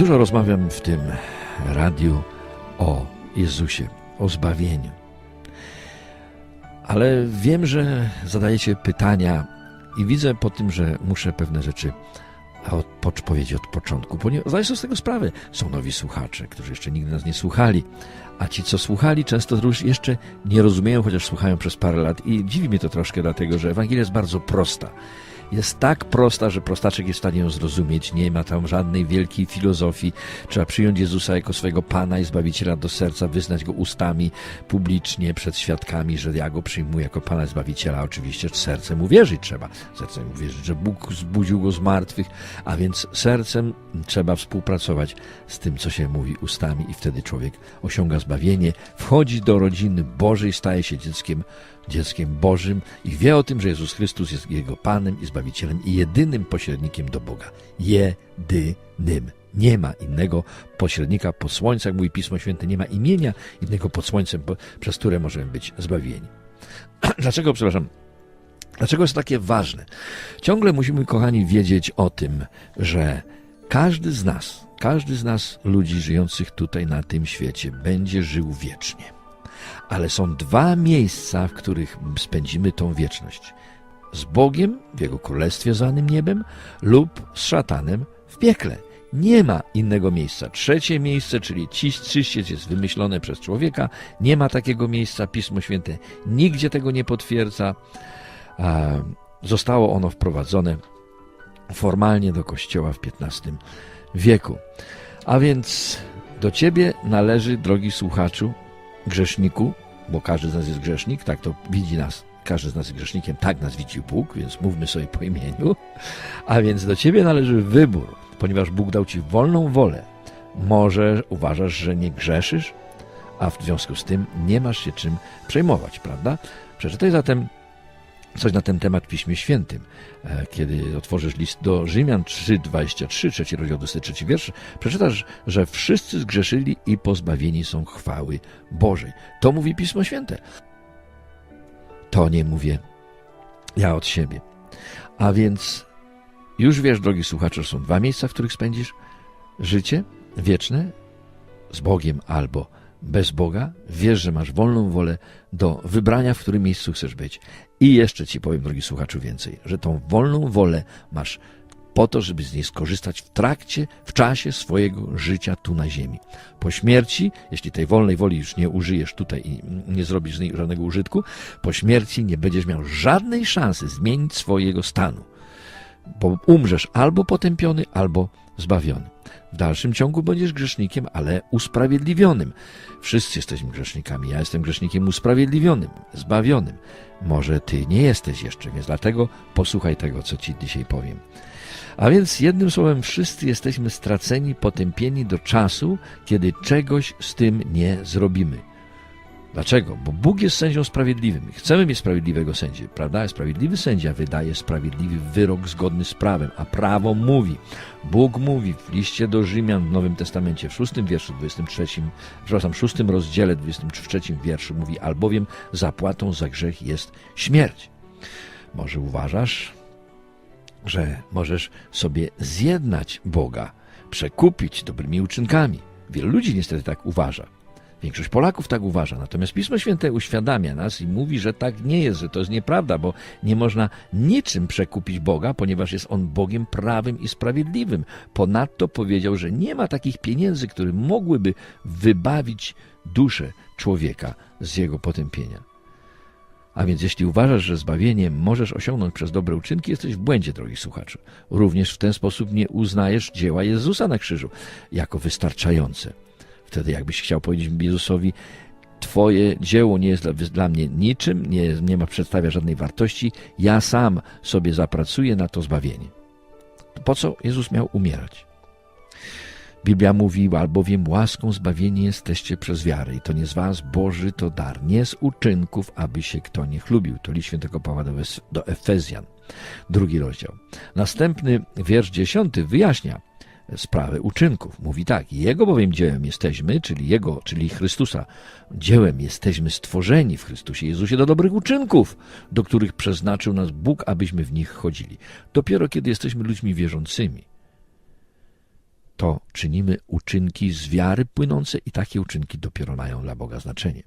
Dużo rozmawiam w tym radiu o Jezusie, o zbawieniu. Ale wiem, że zadajecie pytania i widzę po tym, że muszę pewne rzeczy powiedzieć od początku, ponieważ zdaję sobie z tego sprawę. Są nowi słuchacze, którzy jeszcze nigdy nas nie słuchali, a ci, co słuchali, często już jeszcze nie rozumieją, chociaż słuchają przez parę lat i dziwi mnie to troszkę, dlatego że Ewangelia jest bardzo prosta jest tak prosta, że prostaczek jest w stanie ją zrozumieć. Nie ma tam żadnej wielkiej filozofii. Trzeba przyjąć Jezusa jako swojego Pana i Zbawiciela do serca, wyznać Go ustami publicznie przed świadkami, że ja Go przyjmuję jako Pana i Zbawiciela. Oczywiście sercem uwierzyć trzeba. Sercem uwierzyć, że Bóg zbudził Go z martwych, a więc sercem trzeba współpracować z tym, co się mówi ustami i wtedy człowiek osiąga zbawienie, wchodzi do rodziny Bożej, staje się dzieckiem dzieckiem Bożym i wie o tym, że Jezus Chrystus jest Jego Panem i Zbawicielem i jedynym pośrednikiem do Boga. Jedynym. Nie ma innego pośrednika pod słońcem, mówi Pismo Święte, nie ma imienia innego pod słońcem, przez które możemy być zbawieni. Dlaczego, przepraszam, Dlaczego jest takie ważne? Ciągle musimy, kochani, wiedzieć o tym, że każdy z nas, każdy z nas, ludzi żyjących tutaj na tym świecie, będzie żył wiecznie ale są dwa miejsca, w których spędzimy tą wieczność. Z Bogiem w Jego Królestwie zwanym niebem lub z szatanem w piekle. Nie ma innego miejsca. Trzecie miejsce, czyli czyściec jest wymyślone przez człowieka. Nie ma takiego miejsca. Pismo Święte nigdzie tego nie potwierdza. Zostało ono wprowadzone formalnie do Kościoła w XV wieku. A więc do Ciebie należy, drogi słuchaczu, grzeszniku, bo każdy z nas jest grzesznik, tak to widzi nas, każdy z nas jest grzesznikiem, tak nas widzi Bóg, więc mówmy sobie po imieniu. A więc do ciebie należy wybór, ponieważ Bóg dał ci wolną wolę. Może uważasz, że nie grzeszysz, a w związku z tym nie masz się czym przejmować, prawda? Przeczytaj zatem coś na ten temat w Piśmie Świętym. E, kiedy otworzysz list do Rzymian 3:23, trzeci rozdział 23 wiersz, przeczytasz, że wszyscy zgrzeszyli i pozbawieni są chwały Bożej. To mówi Pismo Święte. To nie mówię ja od siebie. A więc już wiesz, drogi słuchaczu, są dwa miejsca, w których spędzisz życie wieczne z Bogiem albo bez Boga, wiesz, że masz wolną wolę do wybrania, w którym miejscu chcesz być. I jeszcze ci powiem, drogi słuchaczu, więcej, że tą wolną wolę masz po to, żeby z niej skorzystać w trakcie, w czasie swojego życia tu na ziemi. Po śmierci, jeśli tej wolnej woli już nie użyjesz tutaj i nie zrobisz z niej żadnego użytku, po śmierci nie będziesz miał żadnej szansy zmienić swojego stanu, bo umrzesz albo potępiony, albo zbawiony. W dalszym ciągu będziesz grzesznikiem, ale usprawiedliwionym. Wszyscy jesteśmy grzesznikami. Ja jestem grzesznikiem usprawiedliwionym, zbawionym. Może ty nie jesteś jeszcze, więc dlatego posłuchaj tego, co ci dzisiaj powiem. A więc jednym słowem, wszyscy jesteśmy straceni, potępieni do czasu, kiedy czegoś z tym nie zrobimy. Dlaczego? Bo Bóg jest sędzią sprawiedliwym. Chcemy mieć sprawiedliwego sędzię, prawda? Sprawiedliwy sędzia wydaje sprawiedliwy wyrok zgodny z prawem, a prawo mówi. Bóg mówi w liście do Rzymian w Nowym Testamencie, w szóstym wierszu, 23, przepraszam, szóstym rozdziale, 23 wierszu mówi, albowiem zapłatą za grzech jest śmierć. Może uważasz, że możesz sobie zjednać Boga, przekupić dobrymi uczynkami. Wielu ludzi niestety tak uważa. Większość Polaków tak uważa, natomiast Pismo Święte uświadamia nas i mówi, że tak nie jest, że to jest nieprawda, bo nie można niczym przekupić Boga, ponieważ jest On Bogiem prawym i sprawiedliwym. Ponadto powiedział, że nie ma takich pieniędzy, które mogłyby wybawić duszę człowieka z jego potępienia. A więc jeśli uważasz, że zbawienie możesz osiągnąć przez dobre uczynki, jesteś w błędzie, drogi słuchaczu. Również w ten sposób nie uznajesz dzieła Jezusa na krzyżu jako wystarczające. Wtedy jakbyś chciał powiedzieć Jezusowi, Twoje dzieło nie jest dla, dla mnie niczym, nie, nie ma przedstawia żadnej wartości, ja sam sobie zapracuję na to zbawienie. Po co Jezus miał umierać? Biblia mówi, albowiem łaską zbawieni jesteście przez wiarę i to nie z was, Boży to dar, nie z uczynków, aby się kto nie chlubił. To list świętego Pawła do, Efezjan, drugi rozdział. Następny wiersz dziesiąty wyjaśnia, sprawę uczynków. Mówi tak, Jego bowiem dziełem jesteśmy, czyli Jego, czyli Chrystusa, dziełem jesteśmy stworzeni w Chrystusie Jezusie do dobrych uczynków, do których przeznaczył nas Bóg, abyśmy w nich chodzili. Dopiero kiedy jesteśmy ludźmi wierzącymi, to czynimy uczynki z wiary płynące i takie uczynki dopiero mają dla Boga znaczenie.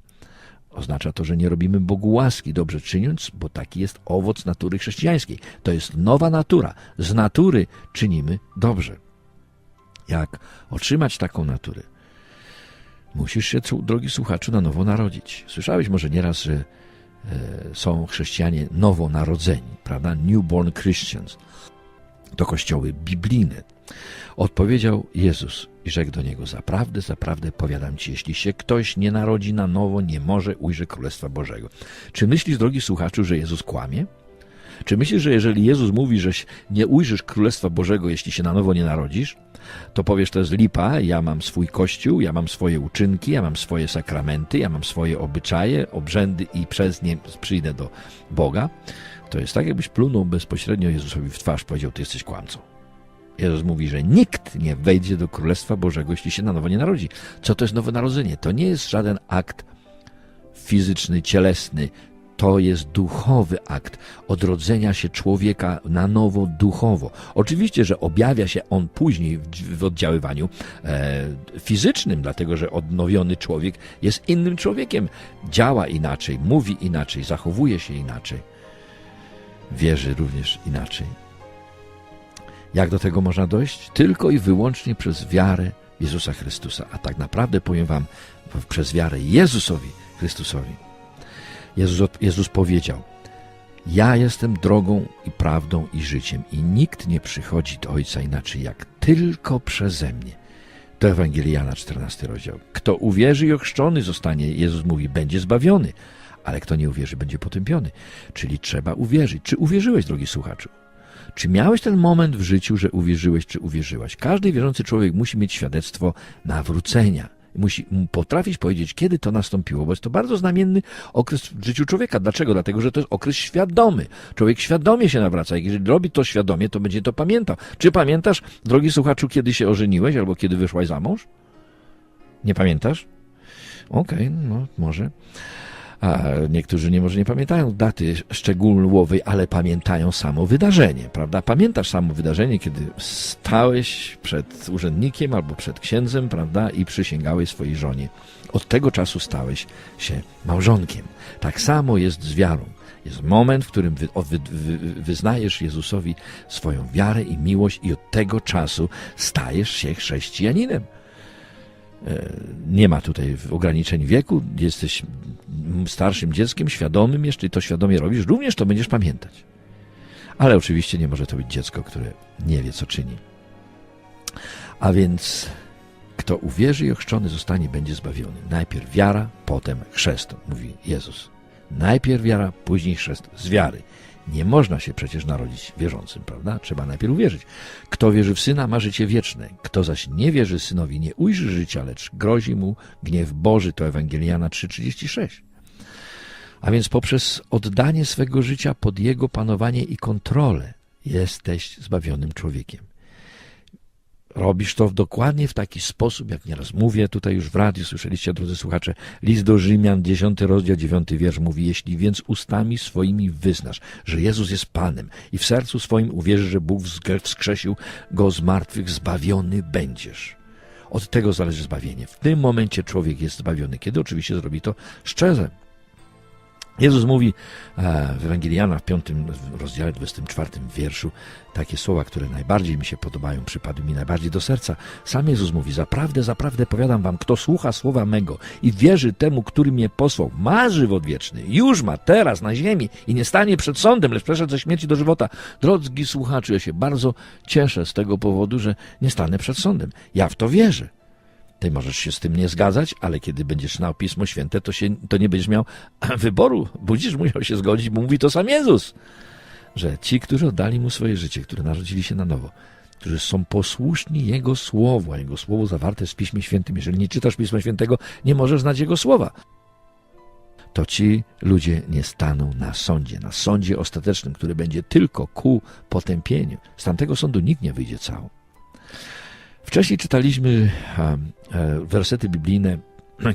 Oznacza to, że nie robimy Bogu łaski dobrze czyniąc, bo taki jest owoc natury chrześcijańskiej. To jest nowa natura. Z natury czynimy dobrze. Jak otrzymać taką naturę? Musisz się, drogi słuchaczu, na nowo narodzić. Słyszałeś może nieraz, że e, są chrześcijanie nowonarodzeni, prawda? Newborn Christians. To kościoły biblijne. Odpowiedział Jezus i rzekł do niego: Zaprawdę, zaprawdę powiadam ci, jeśli się ktoś nie narodzi na nowo, nie może ujrzeć Królestwa Bożego. Czy myślisz, drogi słuchaczu, że Jezus kłamie? Czy myślisz, że jeżeli Jezus mówi, że nie ujrzysz Królestwa Bożego, jeśli się na nowo nie narodzisz, to powiesz, to jest lipa, ja mam swój kościół, ja mam swoje uczynki, ja mam swoje sakramenty, ja mam swoje obyczaje, obrzędy i przez nie przyjdę do Boga? To jest tak, jakbyś plunął bezpośrednio Jezusowi w twarz, powiedział, ty jesteś kłamcą. Jezus mówi, że nikt nie wejdzie do Królestwa Bożego, jeśli się na nowo nie narodzi. Co to jest nowe narodzenie? To nie jest żaden akt fizyczny, cielesny. To jest duchowy akt odrodzenia się człowieka na nowo duchowo. Oczywiście, że objawia się on później w, w oddziaływaniu e, fizycznym, dlatego że odnowiony człowiek jest innym człowiekiem. Działa inaczej, mówi inaczej, zachowuje się inaczej. Wierzy również inaczej. Jak do tego można dojść? Tylko i wyłącznie przez wiarę Jezusa Chrystusa. A tak naprawdę powiem Wam, przez wiarę Jezusowi Chrystusowi. Jezus, Jezus powiedział: Ja jestem drogą i prawdą i życiem, i nikt nie przychodzi do Ojca inaczej jak tylko przeze mnie. To Ewangelia Jana, 14 rozdział. Kto uwierzy i ochrzczony zostanie, Jezus mówi, będzie zbawiony, ale kto nie uwierzy, będzie potępiony. Czyli trzeba uwierzyć. Czy uwierzyłeś, drogi słuchaczu? Czy miałeś ten moment w życiu, że uwierzyłeś, czy uwierzyłaś? Każdy wierzący człowiek musi mieć świadectwo nawrócenia. Musi potrafić powiedzieć, kiedy to nastąpiło, bo jest to bardzo znamienny okres w życiu człowieka. Dlaczego? Dlatego, że to jest okres świadomy. Człowiek świadomie się nawraca. Jeżeli robi to świadomie, to będzie to pamiętał. Czy pamiętasz, drogi słuchaczu, kiedy się ożeniłeś albo kiedy wyszłaś za mąż? Nie pamiętasz? Okej, okay, no może. A niektórzy nie może nie pamiętają daty szczegółowej, ale pamiętają samo wydarzenie, prawda? Pamiętasz samo wydarzenie, kiedy stałeś przed urzędnikiem albo przed księdzem, prawda? I przysięgałeś swojej żonie. Od tego czasu stałeś się małżonkiem. Tak samo jest z wiarą. Jest moment, w którym wy, wy, wy, wyznajesz Jezusowi swoją wiarę i miłość i od tego czasu stajesz się chrześcijaninem. E, nie ma tutaj ograniczeń wieku, jesteś starszym dzieckiem, świadomym jeszcze i to świadomie robisz, również to będziesz pamiętać. Ale oczywiście nie może to być dziecko, które nie wie, co czyni. A więc kto uwierzy i ochrzczony zostanie, będzie zbawiony. Najpierw wiara, potem chrzest, mówi Jezus. Najpierw wiara, później chrzest z wiary. Nie można się przecież narodzić wierzącym, prawda? Trzeba najpierw uwierzyć. Kto wierzy w Syna, ma życie wieczne. Kto zaś nie wierzy Synowi, nie ujrzy życia, lecz grozi mu gniew Boży. To Ewangeliana 3,36. A więc poprzez oddanie swego życia pod Jego panowanie i kontrolę jesteś zbawionym człowiekiem. Robisz to dokładnie w taki sposób, jak nieraz mówię tutaj już w radiu, słyszeliście, drodzy słuchacze, list do Rzymian, 10 rozdział, 9 wiersz mówi, jeśli więc ustami swoimi wyznasz, że Jezus jest Panem i w sercu swoim uwierzysz, że Bóg wskrzesił Go z martwych, zbawiony będziesz. Od tego zależy zbawienie. W tym momencie człowiek jest zbawiony, kiedy oczywiście zrobi to szczerze. Jezus mówi e, w Ewangelii Jana w 5 rozdziale 24 wierszu takie słowa, które najbardziej mi się podobają, przypadły mi najbardziej do serca. Sam Jezus mówi, zaprawdę, zaprawdę powiadam wam, kto słucha słowa mego i wierzy temu, który mnie posłał, ma żywot wieczny, już ma, teraz, na ziemi i nie stanie przed sądem, lecz przeszedł ze śmierci do żywota. Drogi słuchacze, ja się bardzo cieszę z tego powodu, że nie stanę przed sądem. Ja w to wierzę. Ty możesz się z tym nie zgadzać, ale kiedy będziesz znał Pismo Święte, to, się, to nie będziesz miał wyboru. Będziesz musiał się zgodzić, bo mówi to sam Jezus. Że ci, którzy oddali Mu swoje życie, którzy narodzili się na nowo, którzy są posłuszni Jego Słowu, a Jego Słowo zawarte jest w Piśmie Świętym. Jeżeli nie czytasz Pisma Świętego, nie możesz znać Jego Słowa. To ci ludzie nie staną na sądzie, na sądzie ostatecznym, który będzie tylko ku potępieniu. Z tamtego sądu nikt nie wyjdzie cały. Wcześniej czytaliśmy e, wersety biblijne,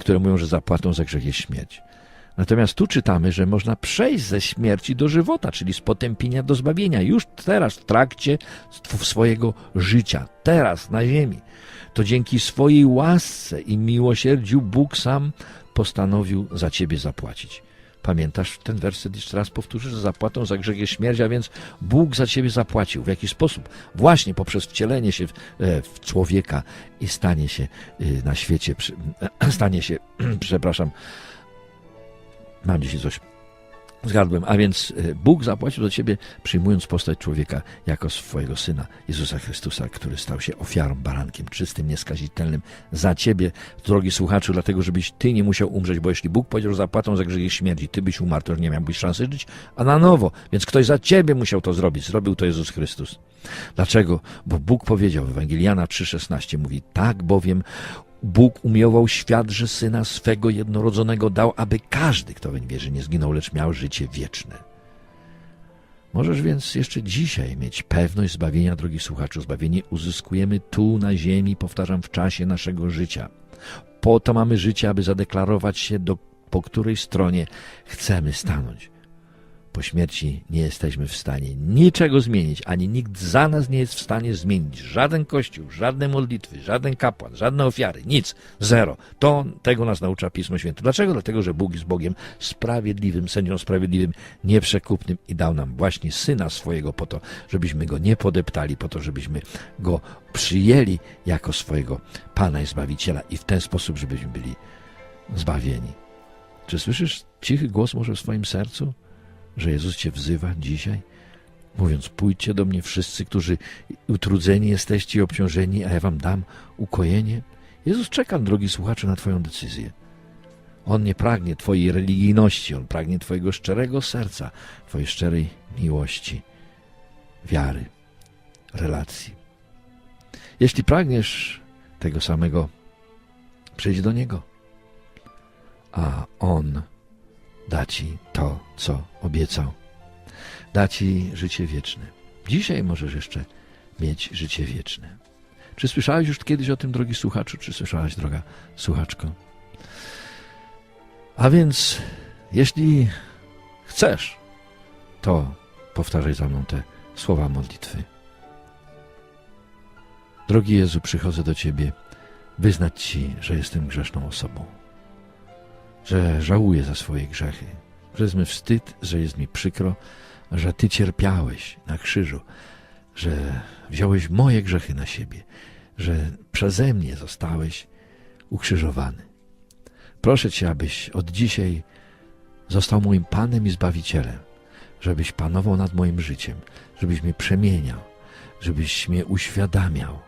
które mówią, że zapłatą za grzech jest śmierć. Natomiast tu czytamy, że można przejść ze śmierci do żywota, czyli z potępienia do zbawienia, już teraz, w trakcie sw- swojego życia, teraz na ziemi. To dzięki swojej łasce i miłosierdziu Bóg sam postanowił za ciebie zapłacić. Pamiętasz ten werset jeszcze raz powtórzę, że zapłatą za grzech jest śmierć, a więc Bóg za ciebie zapłacił. W jaki sposób? Właśnie poprzez wcielenie się w, e, w człowieka i stanie się y, na świecie, stanie się, przepraszam, mam dzisiaj coś z gardłem, a więc y, Bóg zapłacił za ciebie, przyjmując postać człowieka jako swojego Syna, Jezusa Chrystusa, który stał się ofiarą, barankiem, czystym, nieskazitelnym za ciebie, drogi słuchaczu, dlatego żebyś ty nie musiał umrzeć, bo jeśli Bóg powiedział, że zapłatą za grzech śmierci, ty byś umarł, to już nie miałbyś szansy żyć, a na nowo, więc ktoś za ciebie musiał to zrobić, zrobił to Jezus Chrystus. Dlaczego? Bo Bóg powiedział w Ewangeliana 3,16 mówi, tak bowiem Bóg umiłował świat, że Syna swego jednorodzonego dał, aby każdy, kto weń wierzy, nie zginął, lecz miał życie wieczne. Możesz więc jeszcze dzisiaj mieć pewność zbawienia, drogi słuchaczu. Zbawienie uzyskujemy tu na ziemi, powtarzam, w czasie naszego życia. Po to mamy życie, aby zadeklarować się, do, po której stronie chcemy stanąć. Po śmierci nie jesteśmy w stanie niczego zmienić, ani nikt za nas nie jest w stanie zmienić. Żaden kościół, żadne modlitwy, żaden kapłan, żadne ofiary, nic, zero. To tego nas naucza Pismo Święte. Dlaczego? Dlatego, że Bóg jest Bogiem sprawiedliwym, sędzią sprawiedliwym, nieprzekupnym i dał nam właśnie Syna swojego po to, żebyśmy Go nie podeptali, po to, żebyśmy Go przyjęli jako swojego Pana i Zbawiciela i w ten sposób, żebyśmy byli zbawieni. Czy słyszysz cichy głos może w swoim sercu? Że Jezus Cię wzywa dzisiaj, mówiąc: Pójdźcie do mnie wszyscy, którzy utrudzeni jesteście i obciążeni, a ja Wam dam ukojenie. Jezus czeka, drogi słuchaczu, na Twoją decyzję. On nie pragnie Twojej religijności, On pragnie Twojego szczerego serca, Twojej szczerej miłości, wiary, relacji. Jeśli pragniesz tego samego, przyjdź do Niego, a On da Ci to, co obiecał. Da Ci życie wieczne. Dzisiaj możesz jeszcze mieć życie wieczne. Czy słyszałeś już kiedyś o tym, drogi słuchaczu? Czy słyszałaś, droga słuchaczko? A więc, jeśli chcesz, to powtarzaj za mną te słowa modlitwy. Drogi Jezu, przychodzę do Ciebie, wyznać Ci, że jestem grzeszną osobą że żałuję za swoje grzechy, że jest mi wstyd, że jest mi przykro, że Ty cierpiałeś na krzyżu, że wziąłeś moje grzechy na siebie, że przeze mnie zostałeś ukrzyżowany. Proszę Cię, abyś od dzisiaj został moim Panem i Zbawicielem, żebyś panował nad moim życiem, żebyś mnie przemieniał, żebyś mnie uświadamiał,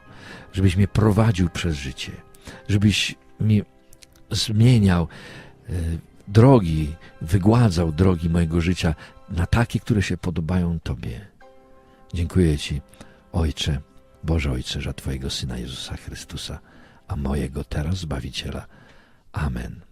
żebyś mnie prowadził przez życie, żebyś mi zmieniał drogi, wygładzał drogi mojego życia na takie, które się podobają Tobie. Dziękuję Ci, Ojcze, Boże Ojcze, za Twojego Syna Jezusa Chrystusa, a mojego teraz Zbawiciela. Amen.